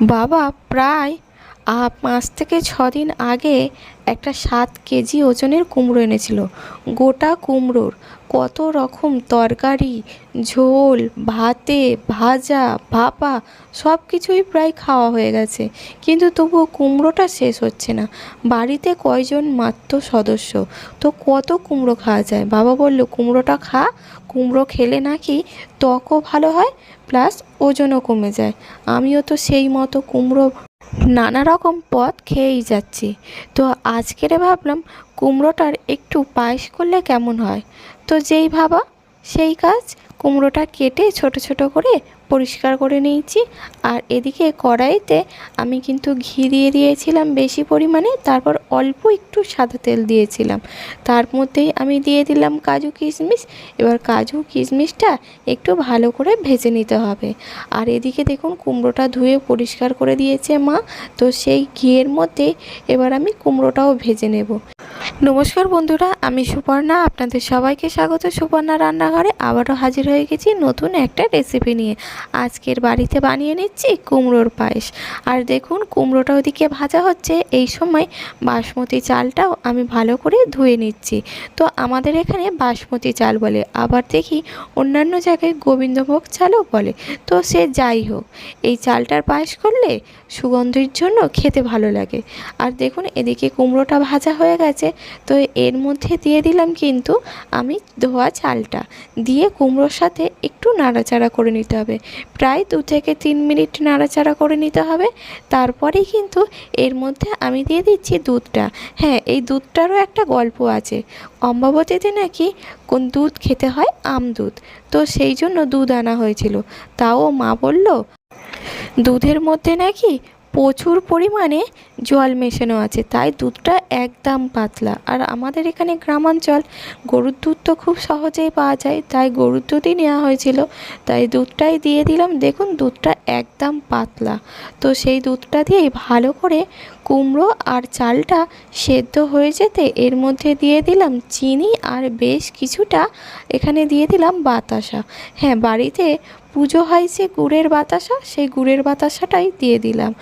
বাবা প্রায় পাঁচ থেকে ছ দিন আগে একটা সাত কেজি ওজনের কুমড়ো এনেছিল। গোটা কুমড়োর কত রকম তরকারি, ঝোল, ভাতে, ভাজা, ভাপা সব কিছুই প্রায় খাওয়া হয়ে গেছে। কিন্তু তবুও কুমড়োটা শেষ হচ্ছে না। বাড়িতে কয়জন মাত্র সদস্য? তো কত কুমড়ো খাওয়া যায়? বাবা বলল, কুমড়োটা খা। কুমড়ো খেলে নাকি ত্বকও ভালো হয়, প্লাস ওজনও কমে যায়। আমিও তো সেই মতো কুমড়ো নানা রকম পদ খেয়েই যাচ্ছি। তো আজকেরে ভাবলাম, কুমড়োটার একটু পায়েস করলে কেমন হয়? তো যেই ভাবা, সেই কাজ কুমড়োটা কেটে ছোট ছোট করে পরিষ্কার করে নিয়েছি। আর এদিকে কড়াইতে আমি কিন্তু ঘি দিয়ে দিয়েছিলাম বেশি পরিমাণে, তারপর অল্প একটু সাদা তেল দিয়েছিলাম। তার মধ্যেই আমি দিয়ে দিলাম কাজু কিশমিশ। এবার কাজু কিশমিশটা একটু ভালো করে ভেজে নিতে হবে। আর এদিকে দেখুন কুমড়োটা ধুয়ে পরিষ্কার করে দিয়েছে মা। তো সেই ঘিয়ের মধ্যে এবার আমি কুমড়োটাও ভেজে নেব। নমস্কার বন্ধুরা, আমি সুপর্ণা, আপনাদের সবাইকে স্বাগত। সুপর্ণা রান্নাঘরে আবারও হাজির হয়ে গেছি নতুন একটা রেসিপি নিয়ে। আজকের বাড়িতে বানিয়ে নিচ্ছি কুমড়োর পায়েস। আর দেখুন, কুমড়োটা ওদিকে ভাজা হচ্ছে। এই সময় বাসমতি চালটাও আমি ভালো করে ধুয়ে নিচ্ছি। তো আমাদের এখানে বাসমতি চাল বলে, আবার দেখি অন্যান্য জায়গায় গোবিন্দভোগ চালও বলে। তো সে যাই হোক, এই চালটার পায়েস করলে সুগন্ধির জন্য খেতে ভালো লাগে। আর দেখুন, এদিকে কুমড়োটা ভাজা হয়ে গেছে। তো এর মধ্যে দিয়ে দিলাম কিন্তু আমি ধোয়া চালটা। দিয়ে কুমড়োর সাথে একটু নাড়াচাড়া করে নিতে হবে। প্রায় দু থেকে তিন মিনিট নাড়াচাড়া করে নিতে হবে। তারপরেই কিন্তু এর মধ্যে আমি দিয়ে দিচ্ছি দুধটা। হ্যাঁ এই দুধটারও একটা গল্প আছে। অম্বাবতীতে নাকি কোন দুধ খেতে হয়? আম দুধ। তো সেই জন্য দুধ আনা হয়েছিল। তাও মা বলল, দুধের মধ্যে নাকি প্রচুর পরিমাণে জল মেশানো আছে, তাই দুধটা একদম পাতলা। আর আমাদের এখানে গ্রামাঞ্চল, গরুর দুধ তো খুব সহজেই পাওয়া যায়, তাই গরুর দুধই নেওয়া হয়েছিল। তাই দুধটাই দিয়ে দিলাম। দেখুন, দুধটা একদম পাতলা। তো সেই দুধটা দিয়ে ভালো করে কুমড়ো আর চালটা সেদ্ধ হয়ে যেতে এর মধ্যে দিয়ে দিলাম চিনি আর বেশ কিছুটা এখানে দিয়ে দিলাম বাতাসা। হ্যাঁ বাড়িতে পুজো হয় যে গুড়ের বাতাসা, সেই গুড়ের বাতাসাটাই দিয়ে দিলাম।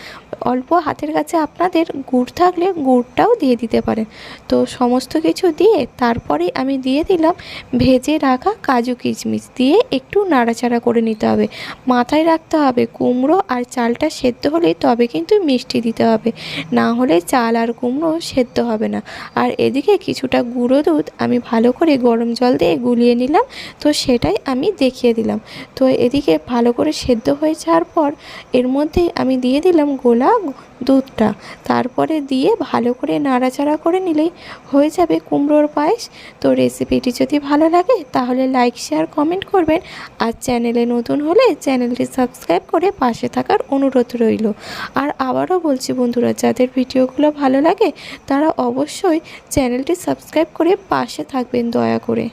অল্প হাতের কাছে আপনাদের গুড় থাকলে গুড়টাও দিয়ে দিতে পারেন। তো সমস্ত কিছু দিয়ে তারপরেই আমি দিয়ে দিলাম ভেজে রাখা কাজু কিশমিশ দিয়ে একটু নাড়াচাড়া করে নিতে হবে। মাথায় রাখতে হবে কুমড়ো আর চালটা সেদ্ধ হলেই তবে কিন্তু মিষ্টি দিতে হবে। না হলে চাল আর কুমড়ো সেদ্ধ হবে না। আর এদিকে কিছুটা গুঁড়ো দুধ আমি ভালো করে গরম জল দিয়ে গুলিয়ে নিলাম, তো সেটাই আমি দেখিয়ে দিলাম। তো এদিকে ভালো করে সেদ্ধ হয়ে যাওয়ার পর এর মধ্যেই আমি দিয়ে দিলাম গোলা দুধটা। তারপরে দিয়ে ভালো করে নাড়াচাড়া করে নিলেই হয়ে যাবে কুমড়োর পায়েস। তো রেসিপিটি যদি ভালো লাগে তাহলে লাইক, শেয়ার, কমেন্ট করবেন। আর চ্যানেলে নতুন হলে চ্যানেলটি সাবস্ক্রাইব করে পাশে থাকার অনুরোধ রইল। আর আবারও বলছি বন্ধুরা যাদের ভিডিওগুলো ভালো লাগে তারা অবশ্যই চ্যানেলটি সাবস্ক্রাইব করে পাশে থাকবেন দয়া করে।